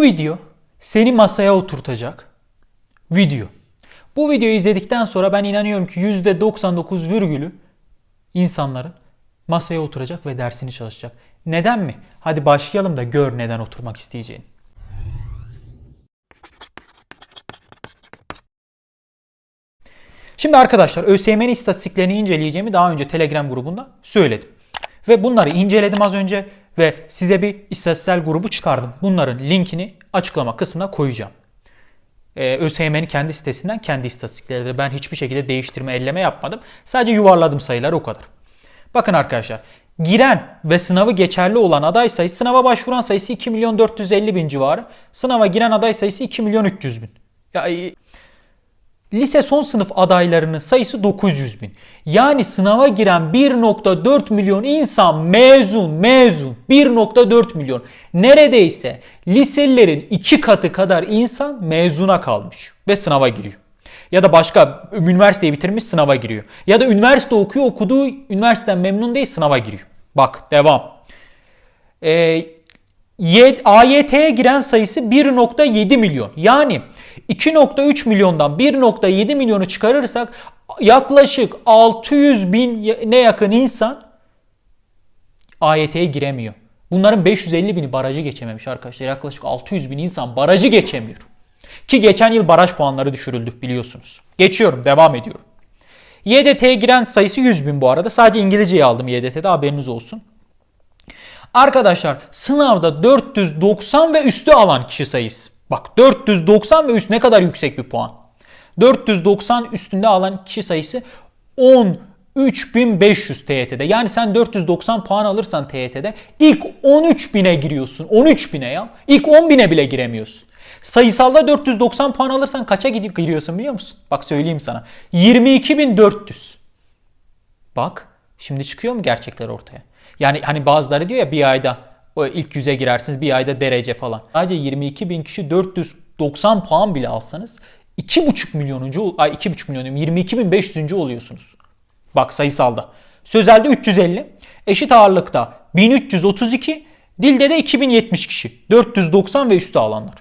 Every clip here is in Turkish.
Bu video seni masaya oturtacak video. Bu videoyu izledikten sonra ben inanıyorum ki %99 virgülü insanların masaya oturacak ve dersini çalışacak. Neden mi? Hadi başlayalım da gör neden oturmak isteyeceğini. Şimdi arkadaşlar ÖSYM'nin istatistiklerini inceleyeceğimi daha önce Telegram grubunda söyledim. Ve bunları inceledim az önce ve size bir istatistiksel grubu çıkardım. Bunların linkini açıklama kısmına koyacağım. Ee, ÖSYM'nin kendi sitesinden kendi istatistikleri. Ben hiçbir şekilde değiştirme, elleme yapmadım. Sadece yuvarladım sayıları o kadar. Bakın arkadaşlar giren ve sınavı geçerli olan aday sayısı sınava başvuran sayısı 2 milyon 450 bin civarı. Sınava giren aday sayısı 2 milyon 300 bin. Ya e, Lise son sınıf adaylarının sayısı 900 bin. Yani sınava giren 1.4 milyon insan mezun mezun. 1.4 milyon. Neredeyse liselilerin iki katı kadar insan mezuna kalmış ve sınava giriyor. Ya da başka üniversiteyi bitirmiş sınava giriyor. Ya da üniversite okuyor okuduğu üniversiteden memnun değil sınava giriyor. Bak devam. Ee, Y- AYT'ye giren sayısı 1.7 milyon. Yani 2.3 milyondan 1.7 milyonu çıkarırsak yaklaşık 600 bin ne yakın insan AYT'ye giremiyor. Bunların 550 bini barajı geçememiş arkadaşlar. Yaklaşık 600 bin insan barajı geçemiyor. Ki geçen yıl baraj puanları düşürüldü biliyorsunuz. Geçiyorum devam ediyorum. YDT'ye giren sayısı 100 bin bu arada. Sadece İngilizceyi aldım YDT'de haberiniz olsun. Arkadaşlar sınavda 490 ve üstü alan kişi sayısı. Bak 490 ve üst ne kadar yüksek bir puan. 490 üstünde alan kişi sayısı 13.500 TYT'de. Yani sen 490 puan alırsan TYT'de ilk 13.000'e giriyorsun. 13.000'e ya. İlk 10.000'e bile giremiyorsun. Sayısalda 490 puan alırsan kaça gidip giriyorsun biliyor musun? Bak söyleyeyim sana. 22.400. Bak şimdi çıkıyor mu gerçekler ortaya? Yani hani bazıları diyor ya bir ayda ilk yüze girersiniz bir ayda derece falan. Sadece 22 bin kişi 490 puan bile alsanız 2,5 milyonuncu, ay 2,5 milyon 22 bin 500. oluyorsunuz. Bak sayısalda. Sözelde 350, eşit ağırlıkta 1332, dilde de 2070 kişi. 490 ve üstü alanlar.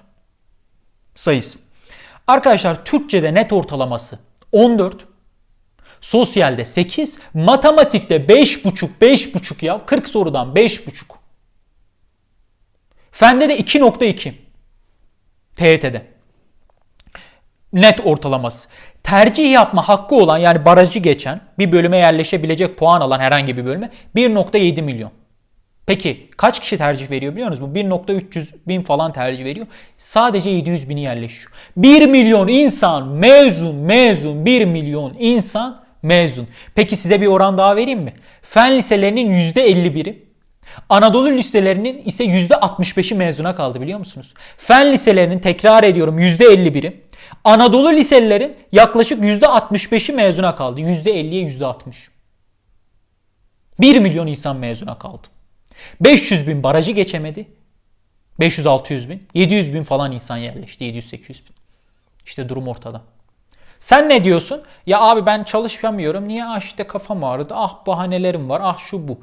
Sayısı. Arkadaşlar Türkçe'de net ortalaması 14, Sosyalde 8, matematikte 5,5 5,5 ya 40 sorudan 5,5. Fende de 2.2. TYT'de. Net ortalaması. Tercih yapma hakkı olan yani barajı geçen bir bölüme yerleşebilecek puan alan herhangi bir bölüme 1.7 milyon. Peki kaç kişi tercih veriyor biliyor musunuz? Bu 1.300 bin falan tercih veriyor. Sadece 700 bini yerleşiyor. 1 milyon insan mezun mezun 1 milyon insan mezun. Peki size bir oran daha vereyim mi? Fen liselerinin %51'i Anadolu liselerinin ise %65'i mezuna kaldı biliyor musunuz? Fen liselerinin tekrar ediyorum %51'i Anadolu liselilerin yaklaşık %65'i mezuna kaldı. %50'ye %60. 1 milyon insan mezuna kaldı. 500 bin barajı geçemedi. 500-600 bin. 700 bin falan insan yerleşti. 700-800 bin. İşte durum ortada. Sen ne diyorsun? Ya abi ben çalışamıyorum. Niye? Ah işte kafam ağrıdı. Ah bahanelerim var. Ah şu bu.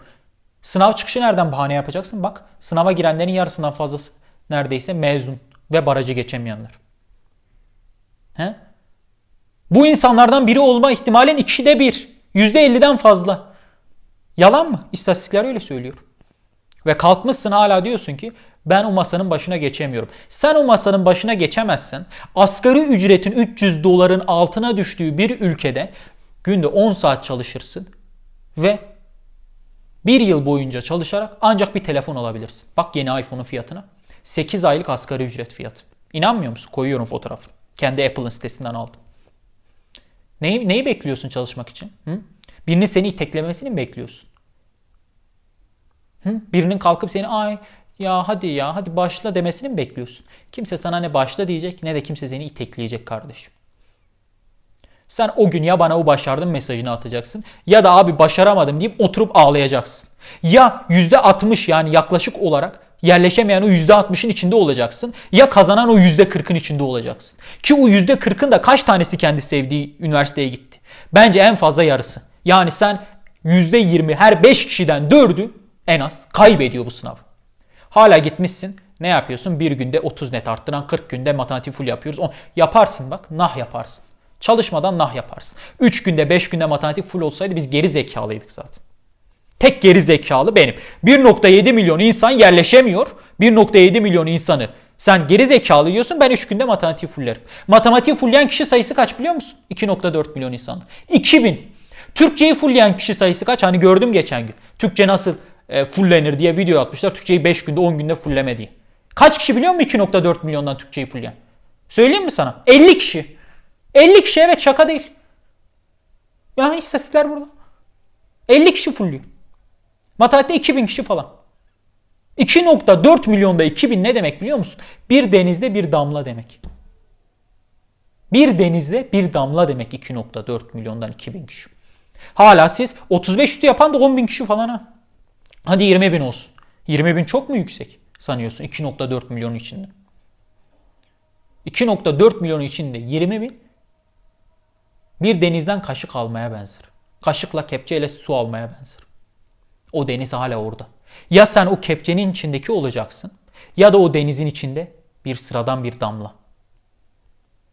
Sınav çıkışı nereden bahane yapacaksın? Bak sınava girenlerin yarısından fazlası neredeyse mezun ve barajı geçemeyenler. He? Bu insanlardan biri olma ihtimalin ikide bir. Yüzde elliden fazla. Yalan mı? İstatistikler öyle söylüyor. Ve kalkmışsın hala diyorsun ki ben o masanın başına geçemiyorum. Sen o masanın başına geçemezsen asgari ücretin 300 doların altına düştüğü bir ülkede günde 10 saat çalışırsın ve bir yıl boyunca çalışarak ancak bir telefon alabilirsin. Bak yeni iPhone'un fiyatına. 8 aylık asgari ücret fiyatı. İnanmıyor musun? Koyuyorum fotoğrafını. Kendi Apple'ın sitesinden aldım. Neyi, neyi bekliyorsun çalışmak için? Hı? Birinin seni iteklemesini mi bekliyorsun? Hı? Birinin kalkıp seni ay ya hadi ya hadi başla demesini mi bekliyorsun? Kimse sana ne başla diyecek ne de kimse seni itekleyecek kardeşim. Sen o gün ya bana o başardım mesajını atacaksın ya da abi başaramadım deyip oturup ağlayacaksın. Ya %60 yani yaklaşık olarak yerleşemeyen o %60'ın içinde olacaksın. Ya kazanan o %40'ın içinde olacaksın. Ki o %40'ın da kaç tanesi kendi sevdiği üniversiteye gitti? Bence en fazla yarısı. Yani sen %20 her 5 kişiden 4'ü en az kaybediyor bu sınavı. Hala gitmişsin Ne yapıyorsun? Bir günde 30 net arttıran 40 günde matematik full yapıyoruz. O, yaparsın bak nah yaparsın. Çalışmadan nah yaparsın. 3 günde 5 günde matematik full olsaydı biz geri zekalıydık zaten. Tek geri zekalı benim. 1.7 milyon insan yerleşemiyor. 1.7 milyon insanı sen geri zekalı diyorsun ben 3 günde matematik fullerim. Matematik fullleyen kişi sayısı kaç biliyor musun? 2.4 milyon insan. 2000. Türkçeyi fullleyen kişi sayısı kaç? Hani gördüm geçen gün. Türkçe nasıl e, fullenir diye video atmışlar. Türkçeyi 5 günde 10 günde fullleme diye. Kaç kişi biliyor musun 2.4 milyondan Türkçeyi fullleyen? Söyleyeyim mi sana? 50 kişi. 50 kişi evet şaka değil. Ya istatistikler burada. 50 kişi fulluyor. Matematikte 2000 kişi falan. 2.4 milyonda 2000 ne demek biliyor musun? Bir denizde bir damla demek. Bir denizde bir damla demek 2.4 milyondan 2000 kişi. Hala siz 35 üstü yapan da 10 bin kişi falan ha. Hadi 20 bin olsun. 20 bin çok mu yüksek sanıyorsun 2.4 milyonun içinde? 2.4 milyonun içinde 20 bin bir denizden kaşık almaya benzer. Kaşıkla kepçeyle su almaya benzer. O deniz hala orada. Ya sen o kepçenin içindeki olacaksın ya da o denizin içinde bir sıradan bir damla.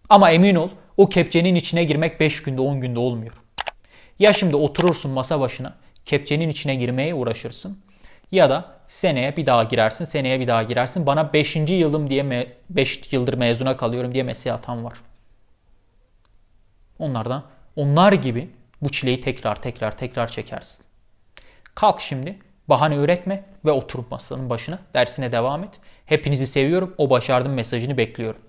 Ama emin ol o kepçenin içine girmek 5 günde 10 günde olmuyor. Ya şimdi oturursun masa başına kepçenin içine girmeye uğraşırsın ya da seneye bir daha girersin, seneye bir daha girersin. Bana 5. yılım diye 5 yıldır mezuna kalıyorum diye mesaj atan var. Onlardan onlar gibi bu çileyi tekrar tekrar tekrar çekersin. Kalk şimdi bahane üretme ve oturup masanın başına dersine devam et. Hepinizi seviyorum. O başardım mesajını bekliyorum.